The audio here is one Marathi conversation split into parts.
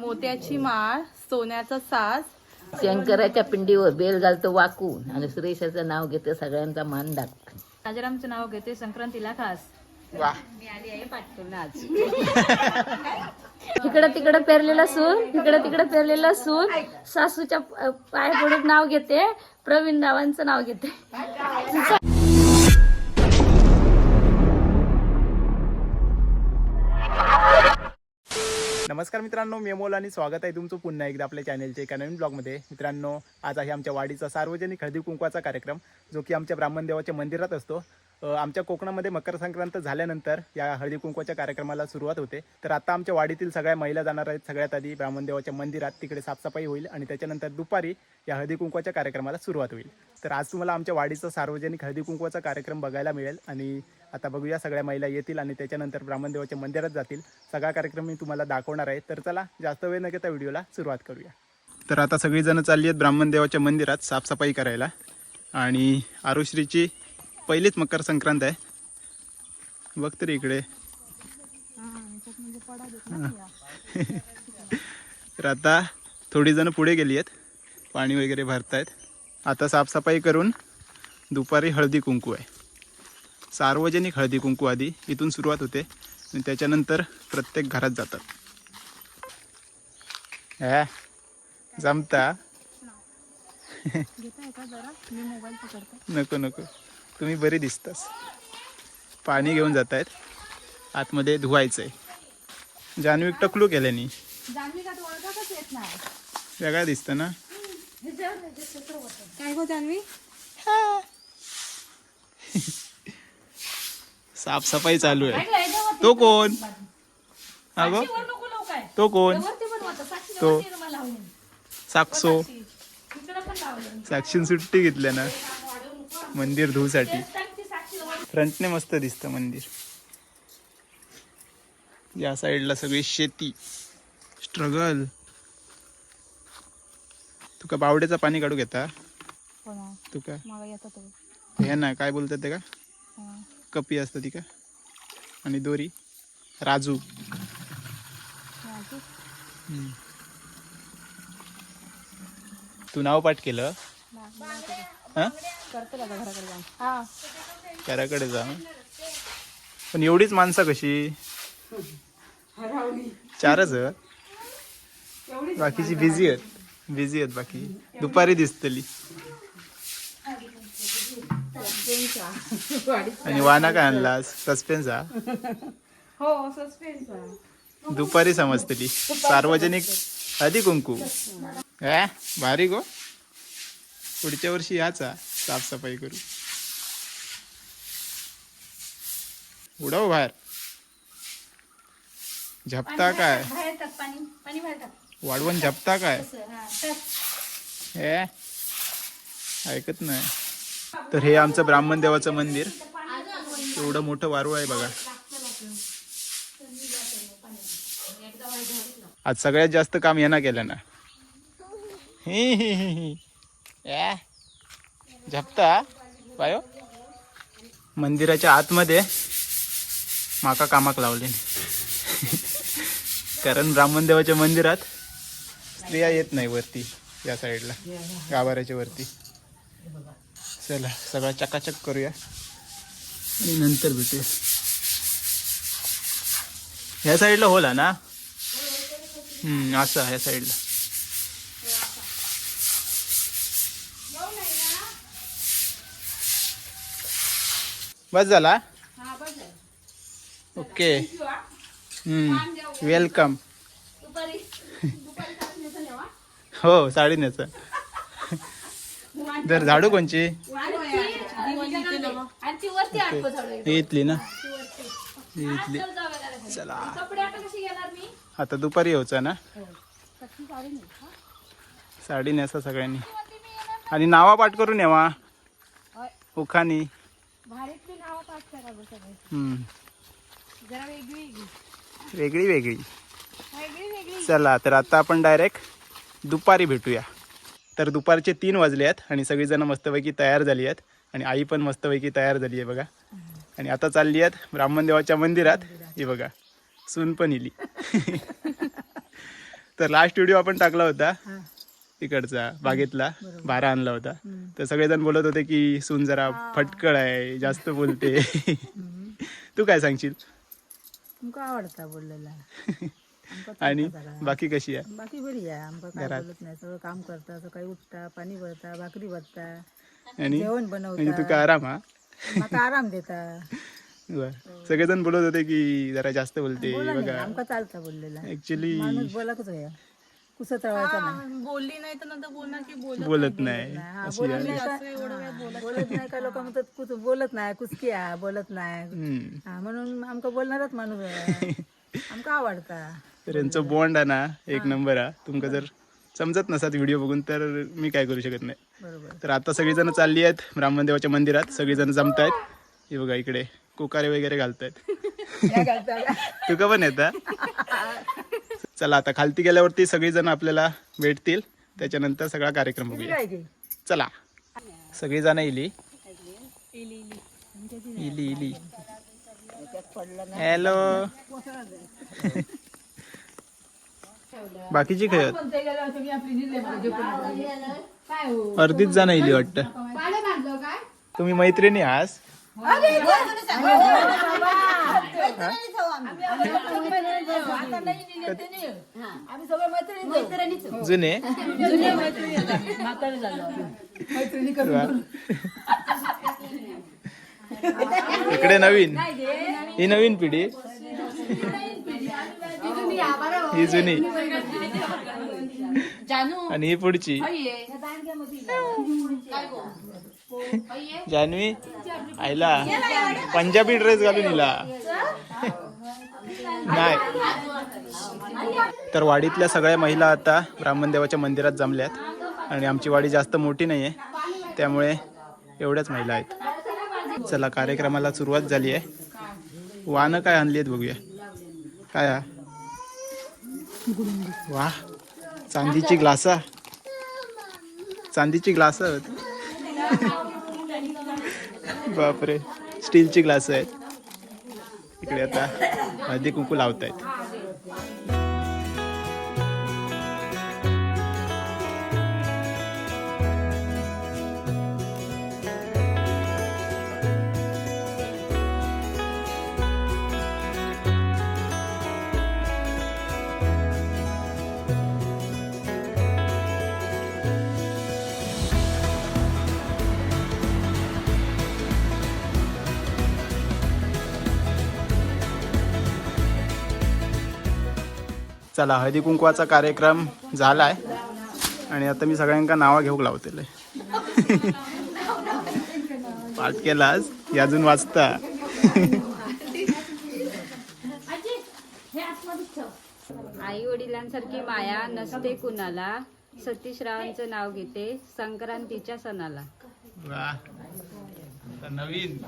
मोत्याची माळ सोन्याचा साज. शंकराच्या पिंडीवर बेल घालतो वाकून. आणि सुरेशाचं नाव घेते सगळ्यांचा मान दाख. राजारामचं नाव घेते संक्रांतीला खास. वा. इकडं तिकडं पेरलेला सून इकडं तिकडं पेरलेला सून सासूच्या पाय पडून नाव घेते. प्रवीण रावांचं नाव घेते. नमस्कार मित्रांनो मी आणि स्वागत आहे तुमचं पुन्हा एकदा आपल्या चॅनलच्या एका नवीन ब्लॉगमध्ये. मित्रांनो आज आहे आमच्या वाडीचा सार्वजनिक हळदी कुंकवाचा कार्यक्रम जो की आमच्या ब्राह्मण देवाच्या मंदिरात असतो. आमच्या कोकणामध्ये मकर संक्रांत झाल्यानंतर या हळदी कुंकवाच्या कार्यक्रमाला सुरुवात होते. तर आता आमच्या वाडीतील सगळ्या महिला जाणार आहेत सगळ्यात आधी ब्राह्मण देवाच्या मंदिरात तिकडे साफसफाई होईल आणि त्याच्यानंतर दुपारी या हळदी कुंकवाच्या कार्यक्रमाला सुरुवात होईल. तर आज तुम्हाला आमच्या वाडीचा सार्वजनिक हळदी कुंकवाचा कार्यक्रम बघायला मिळेल आणि आता बघूया सगळ्या महिला येतील आणि त्याच्यानंतर ब्राह्मणदेवाच्या मंदिरात जातील. सगळा कार्यक्रम मी तुम्हाला दाखवणार आहे. तर चला जास्त वेळ न घेता व्हिडिओला सुरुवात करूया. तर आता सगळीजणं चालली आहेत ब्राह्मणदेवाच्या मंदिरात साफसफाई करायला. आणि आरुश्रीची पहिलीच मकर संक्रांत आहे. बघ तरी इकडे. तर आता थोडी जण पुढे गेली आहेत. पाणी वगैरे भरतायत. आता साफसफाई करून दुपारी हळदी कुंकू आहे. सार्वजनिक हळदी कुंकू आधी इथून सुरुवात होते. आणि त्याच्यानंतर प्रत्येक घरात जातात. ह्या जमता? नको नको. तुम्ही बरी दिसतास. पाणी घेऊन जात आहेत आतमध्ये धुवायचं आहे जान्हवी टकलू केल्यानी वेगळा दिसतं ना? काय गो जान्हवी साफसफाई चालू आहे. तो कोण? हा गो तो कोण? तो. साक्षो. साक्षीन सुट्टी घेतल्या ना. मंदिर धुसाठी फ्रंटने मस्त दिसतं मंदिर. या साईडला सगळी शेती. स्ट्रगल. तुका बावड्याचं पाणी काढू घेता? तुका हे ना काय बोलतात ते का? कपी असतं ती का? आणि दोरी. राजू. हम्म. तू नाव पाठ केलं. हा? घराकडे जा. पण एवढीच माणसं कशी? चारच. बाकीची बिझी आहेत. बिझी आहेत बाकी. दुपारी दिसतली. आणि वाना काय आणलास? सस्पेन्स हा हो सस्पेन्स दुपारी समजतली सार्वजनिक आधी कुंकू. हा. भारी गो. पुढच्या वर्षी याचा साफसफाई करू. उडव बाहेर. झपता काय? वाढवण झपता काय? हे ऐकत नाही. तर हे आमचं ब्राह्मण देवाचं मंदिर. एवढं मोठं वारू आहे बघा. आज सगळ्यात जास्त काम यांना केलं ना. या. झपता पायो. मंदिराच्या आतमध्ये माका कामाक लावले. कारण ब्राह्मण देवाच्या मंदिरात स्त्रिया येत नाही वरती या साईडला गाभाऱ्याच्या वरती. चला सगळं चकाचक करूया. आणि नंतर भेटूया. ह्या साईडला होला ना? हम्म असं ह्या साईडला. बस झाला? ओके. हम्म वेलकम हो साडी नेचा जर झाडू कोणची? ही इथली ना? ही इथली. चला. आता दुपारी यायचं ना? साडी नेसा सगळ्यांनी. आणि नावा पाठ करून येवा. उखानी. हम्म. वेगळी वेगळी चला तर आता आपण डायरेक्ट दुपारी भेटूया. तर दुपारचे तीन वाजले आहेत आणि सगळीजण मस्तपैकी तयार झाली आहेत. आणि आई पण मस्तपैकी तयार झाली आहे बघा. आणि आता चालली आहेत ब्राह्मण देवाच्या मंदिरात. ही बघा सून पण इली. तर लास्ट व्हिडिओ आपण टाकला होता. तिकडचा बागेतला बारा आणला होता. तर सगळेजण बोलत होते की सून जरा फटकळ आहे जास्त बोलते. तू काय सांगशील? आमका आवडता बोललेला. आणि बाकी कशी आहे? बाकी बरी आहे. आमका काय घरात? बोलत नाही. सगळं काम करता सकाळी उठता पाणी भरता भाकरी भरता आणि? जेवण म्हणजे तू बनवता काय आराम हा? माका आराम देता. बर. सगळेजण बोलत होते की जरा जास्त बोलते बोला नाही बघा. आमका चालता बोललेला. ऍक्च्युली माणूस बोलाकच होया कुसत राहायचा नाही. बोलली नाही तर नंतर बोलणार की बोल बोलत नाही. हा, अशी बोलत आहे. नाही का बोलत नाही. का लोक म्हणतात बोलत नाही कुचकी हा बोलत नाही. हम्म. हा म्हणून आमका बोलणारच माणूस आहे. आमका आवडता. तर यांचं बॉन्ड आहे ना एक नंबर हा तुमका जर समजत नसतात व्हिडिओ बघून तर मी काय करू शकत नाही. तर आता सगळीजण चालली आहेत ब्राह्मणदेवाच्या मंदिरात. सगळीजण जमत आहेत हे बघा इकडे कोकारे वगैरे घालतायत? तुका पण येता? चला आता खालती गेल्यावरती सगळीजण आपल्याला भेटतील. त्याच्यानंतर सगळा कार्यक्रम बघूया. चला. सगळीजण इली. इली इली. हॅलो बाकीची खेळत अर्धीच जण इली वाटत तुम्ही मैत्रिणी आहात जुने. इकडे नवीन ही नवीन पिढी ही जुनी आणि ही पुढची. जान्हवी आईला पंजाबी ड्रेस घालून हिला. नाही. तर वाडीतल्या सगळ्या महिला आता ब्राह्मणदेवाच्या मंदिरात जमल्यात. आणि आमची वाडी जास्त मोठी नाही आहे त्यामुळे एवढ्याच महिला आहेत. चला कार्यक्रमाला सुरुवात झाली आहे. वाहनं काय आणली आहेत बघूया. काय वा चांदीची ग्लासा. चांदीची ग्लास बापरे. स्टीलची ग्लास आहेत. इकडे आता हळदी कुंकू लावत चला हळदी कुंकवाचा कार्यक्रम झालाय. आणि आता मी सगळ्यांका नावा घेऊक लावतेले पाठ केलास ही अजून वाचता. आई वडिलांसारखी माया नसते कुणाला. सतीश रावांचं नाव घेते संक्रांतीच्या सणाला. नवीन.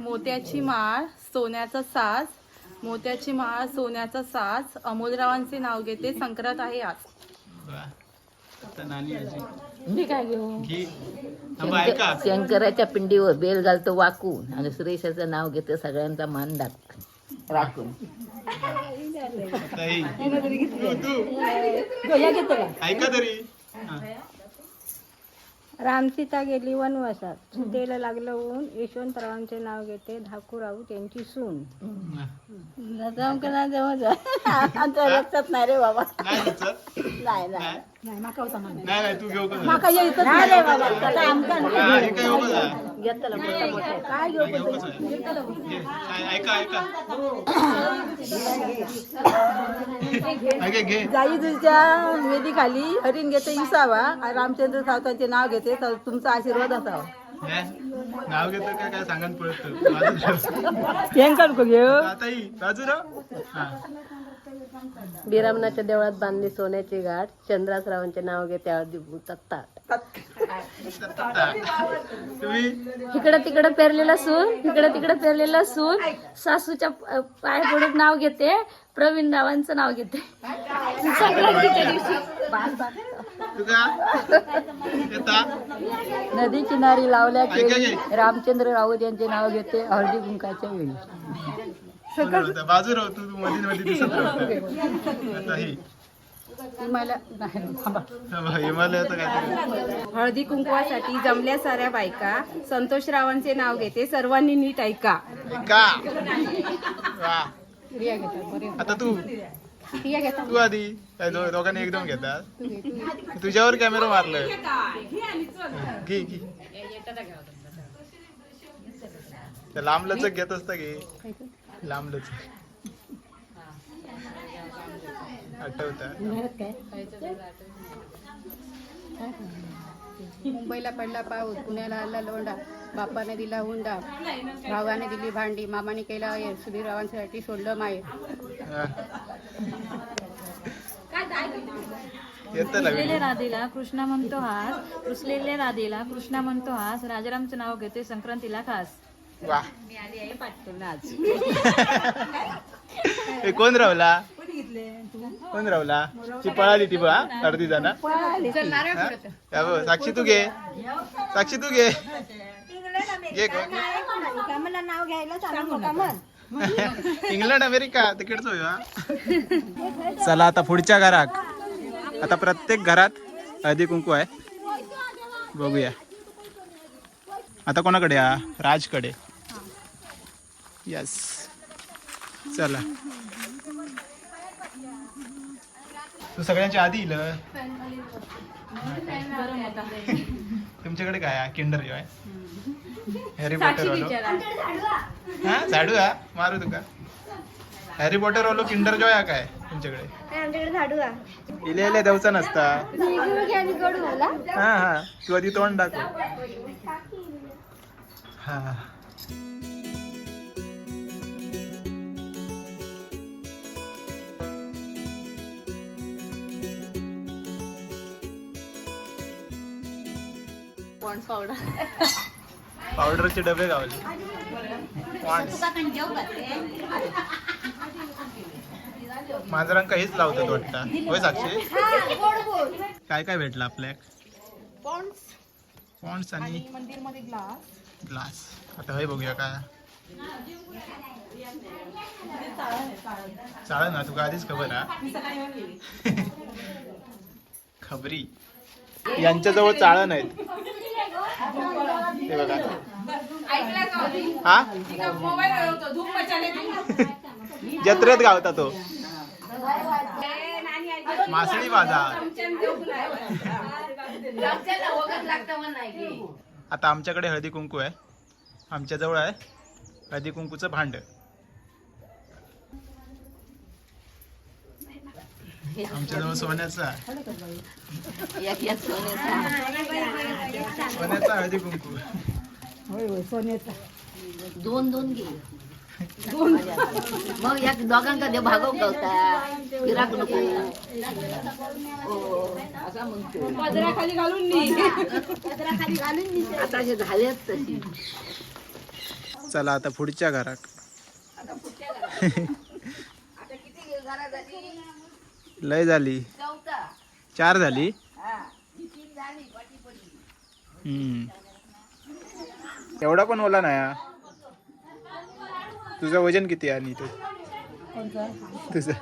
मोत्याची माळ सोन्याचा साज. मोत्याची माळ सोन्याचा साज. अमोलरावांचे नाव घेते संक्रांत आहे आज. नानी मी काय घेऊ? शंकराच्या पिंडीवर बेल घालतो वाकून. आणि सुरेशाचं नाव घेतो सगळ्यांचा मान दाख राखून ऐका तरी. रामसीता गेली वनवासात. सीतेला लागलं ऊन. यशवंतरावांचे नाव घेते धाकूराऊ त्यांची सून. आमच्या लक्षात नाही रे बाबा. नाही सुचत? नाही? नाही नाही नाही नाही तू घेऊ का? माका यायचं नाही रे बाबा आता आमका हा, हे काय घेऊ का घेतलं मोठं मोठं काय घेऊ घेऊ कसं आहे? घे. काय- ऐका ऐका. ऐका घे. जाई तुझ्या मेदी खाली हरिण घेते इसावा. आणि रामचंद्र सावतांचे नाव घेते तर तुमचा आशीर्वाद असावा. हे? नाव घेतो काय काय सांगा नको घेऊ. आता बाजूराव हा. बिरामनाच्या देवळात बांधली सोन्याची गाठ. चंद्रासरावांचे नाव घेते हळदी ताट तुम्ही? इकडं तिकडं पेरलेला सून इकडं तिकडं पेरलेला सून. सासूच्या पाय पडून नाव घेते. प्रवीण रावांचं नाव घेते. संक्रांतीच्या दिवशी नदी किनारी लावल्या घे रामचंद्र राऊत यांचे नाव घेते हळदी कुंकाच्या वेळी. होता बाजू राहतो तू मध्ये मध्ये दिसत राहतो आता ही. मला नाही थांबा. थांबा, हिमालयाचं काहीतरी. हळदी कुंकवासाठी जमल्या साऱ्या बायका. संतोषरावांचे नाव घेते. सर्वांनी नीट ऐका. आता तू. तू आधी. दोघांनी एकदम घेतात. तुझ्यावर कॅमेरा मारलं घे घे. ते लांब लचक घेत असता घे मुंबईला पडला पाऊस पुण्याला आला लोंडा बापाने दिला हुंडा भावाने दिली भांडी मामाने केला सुधीररावांसाठी सोडलं रुसलेल्या राधेला कृष्णा म्हणतो हास रुसलेल्या राधेला कृष्णा म्हणतो हास राजारामचं नाव घेते संक्रांतीला खास. वा. हे कोण रावला? कोण रावला? ती पळाली ती बा अर्धी जण. साक्षी तू घे. साक्षी तू घे. घे घे. इंग्लंड अमेरिका तिकडच होय चला आता पुढच्या घरात. आता प्रत्येक घरात हळदी कुंकू आहे. बघूया. आता कोणाकडे राजकडे. यस चला. तू सगळ्यांच्या आधी इल. तुमच्याकडे काय आहे? किंडर जॉय हॅरी पॉटर वालो. हा? झाडू हा मारू तुका. हॅरी पॉटर वालो किंडर जॉय हा काय तुमच्याकडे? इले इले देवचा नसता. हा हा. तू आधी तोंड दाखव. हा. पावडरचे डबे गावले. Ponds. मांजरांका हेच लावतात वाटतं. होय साक्षी? काय काय भेटलं आपल्याक? पॉन्ड्स आणि मंदिरमध्ये ग्लास ग्लास आता हे बघूया काय. चालेल ना तुका आधीच खबर हा? खबरी. यांच्याजवळ चाळण आहेत हे बघा. हा? जत्रेत गावता तो. मासळी बाजार. आता आमच्याकडे हळदी कुंकू आहे. आमच्याजवळ आहे. हळदी कुंकूचं भांड. आमच्याजवळ सोन्याचं आहे. सोन्याचा. हळदी कुंकू. होय होय सोन्याचा. दोन दोन घे. मग या दोघांका देव भागव गवता. गिराक नको हो, असा म्हणतो पदराखाली घालून नी. आता हे झालेच तशी चला आता पुढच्या घरात. लय झाली. चार झाली. हम्म. एवढा पण ओला नाही. तुझं वजन किती आहे आणि तू? तुझं?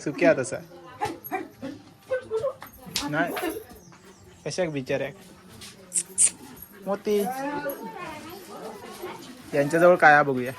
चुक्या तसा नाही. कशाक बिचाऱ्याक? मोती यांच्याजवळ काय आहे बघूया.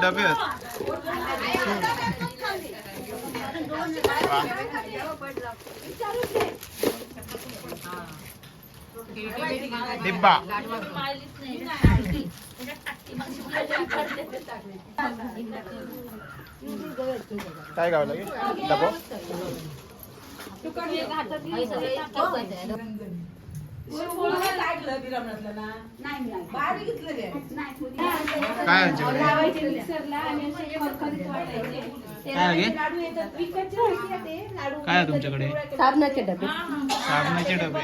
यांच्याजवळ डबे आहेत डिब्बा काय गावला गे डबो काय काय तुमच्याकडे? साबणाचे डबे. साबणाचे डबे.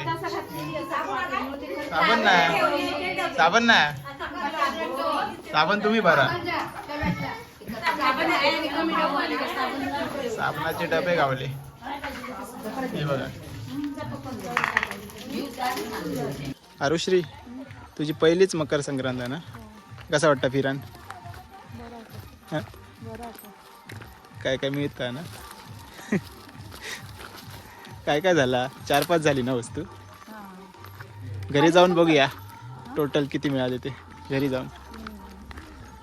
साबण नाही. साबण नाही. साबण तुम्ही भरा. साबणाचे डबे गावले. हे बघा. आरुश्री तुझी पहिलीच मकर संक्रांत आहे ना? कसा वाटतं फिरान हां? काय काय मिळत ना? काय काय झाला? चार पाच झाली ना वस्तू? घरी जाऊन बघूया. टोटल किती मिळाले ते? घरी जाऊन.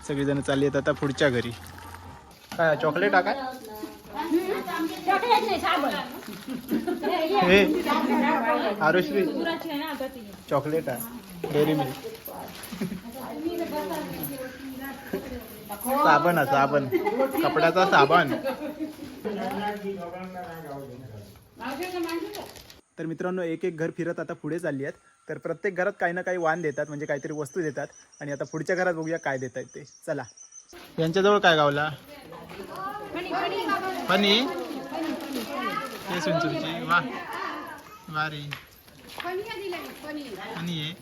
सगळीजण चालली आहेत आता पुढच्या घरी. काय चॉकलेट काय? हे आरुश्री चॉकलेट आहे. डेअरी मिल्क साबण आहे साबण. कपड्याचा साबण. तर मित्रांनो एक एक घर फिरत आता पुढे चालली आहेत. तर प्रत्येक घरात काही ना काही वाण देतात म्हणजे काहीतरी वस्तू देतात. आणि आता पुढच्या घरात बघूया काय देत आहेत ते. चला. यांच्याजवळ काय गावला? फणी केस सुनसुनची वा. वारी आणि आहे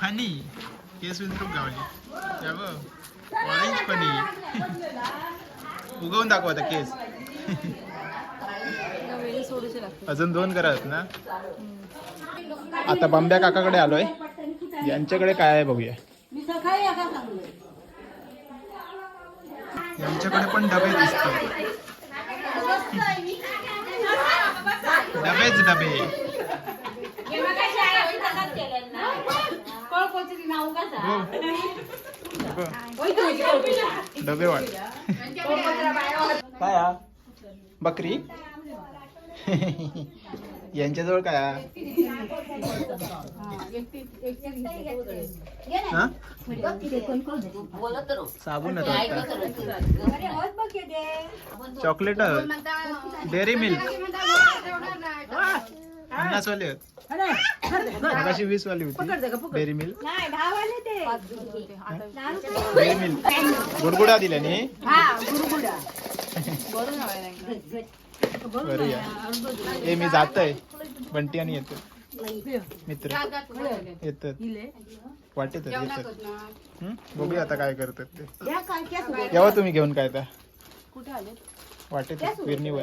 फनी. केस विंद्रुक गावली. या ऑरेंज फणी उगवून दाखव आता केस. अजून दोन करत ना? आता बांब्या काकाकडे आलोय. यांच्याकडे काय आहे बघूया. यांच्याकडे पण डबे दिसतात. डबेच डबे. हो. डबे वाट काय? बकरी? यांच्याजवळ काय? हा? हा? साबण. राहते. Chocolate dairy milk. पन्नास वाले मगाशी वीस वाली होती डेअरी मिल्क. Dairy milk. गुडगुडा दिल्या नी बरं या. ए मी जातोय. बंटी आणि येतो मित्र. येतात वाटेत येतात हं? बघूया आता काय करतात ते. यावं तुम्ही घेऊन काय त्या वाटेत विरणीवर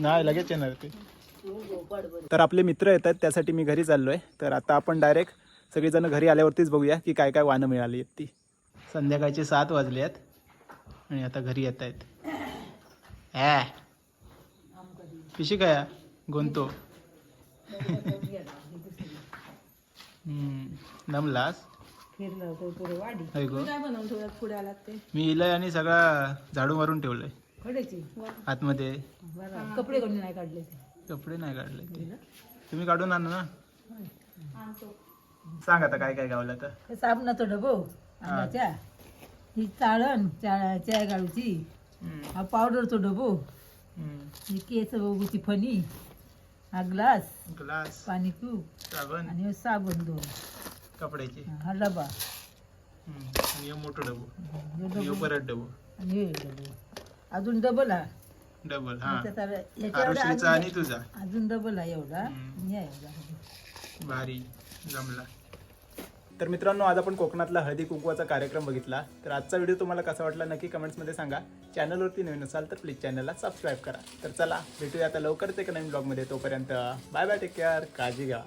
नाही लगेच येणार ते. तर आपले मित्र येतात त्यासाठी मी घरी चाललोय. तर आता आपण डायरेक्ट सगळेजण घरी आल्यावरतीच बघूया की काय काय वाहनं मिळाली आहेत ती. संध्याकाळचे सात वाजले आहेत आणि आता घरी येत आहेत ॲ पिशी काय? गोंतो. मी इलय आणि सगळा झाडू मारून ठेवलंय. आतमध्ये. कपडे नाही काढले कपडे नाही काढले तुम्ही काढून आण ना. सांग आता काय काय गावलं तर. साबणाचं डबो अंगाच्या. ही चाळण चा- चाय गाळूची हा पावडरचा डबो. ही केस बघूची फणी हा ग्लास ग्लास पाणी कूप साबण. आणि हे साबण दोन. कपड्याचे. हा डबा. आणि हे मोठं डबू. हे हे डबो. परत डबू. आणि हे डबो. अजून डबल हा. डबल हा. याच्यात आता- याच्या एवढा आरुश्रीचा आणि अजून- तुझा. अजून डबल आहे एवढा. हम्म. आणि हा एवढा. भारी. जमला. तर मित्रांनो आज आपण कोकणातला हळदी कुंकवाचा कार्यक्रम बघितला. तर आजचा व्हिडिओ तुम्हाला कसा वाटला नक्की कमेंट्समध्ये सांगा. चॅनलवरती नवीन असाल तर प्लीज चॅनलला सबस्क्राईब करा. तर चला भेटूया आता लवकरच एका नवीन ब्लॉगमध्ये तोपर्यंत बाय बाय टेक केअर काळजी घ्या.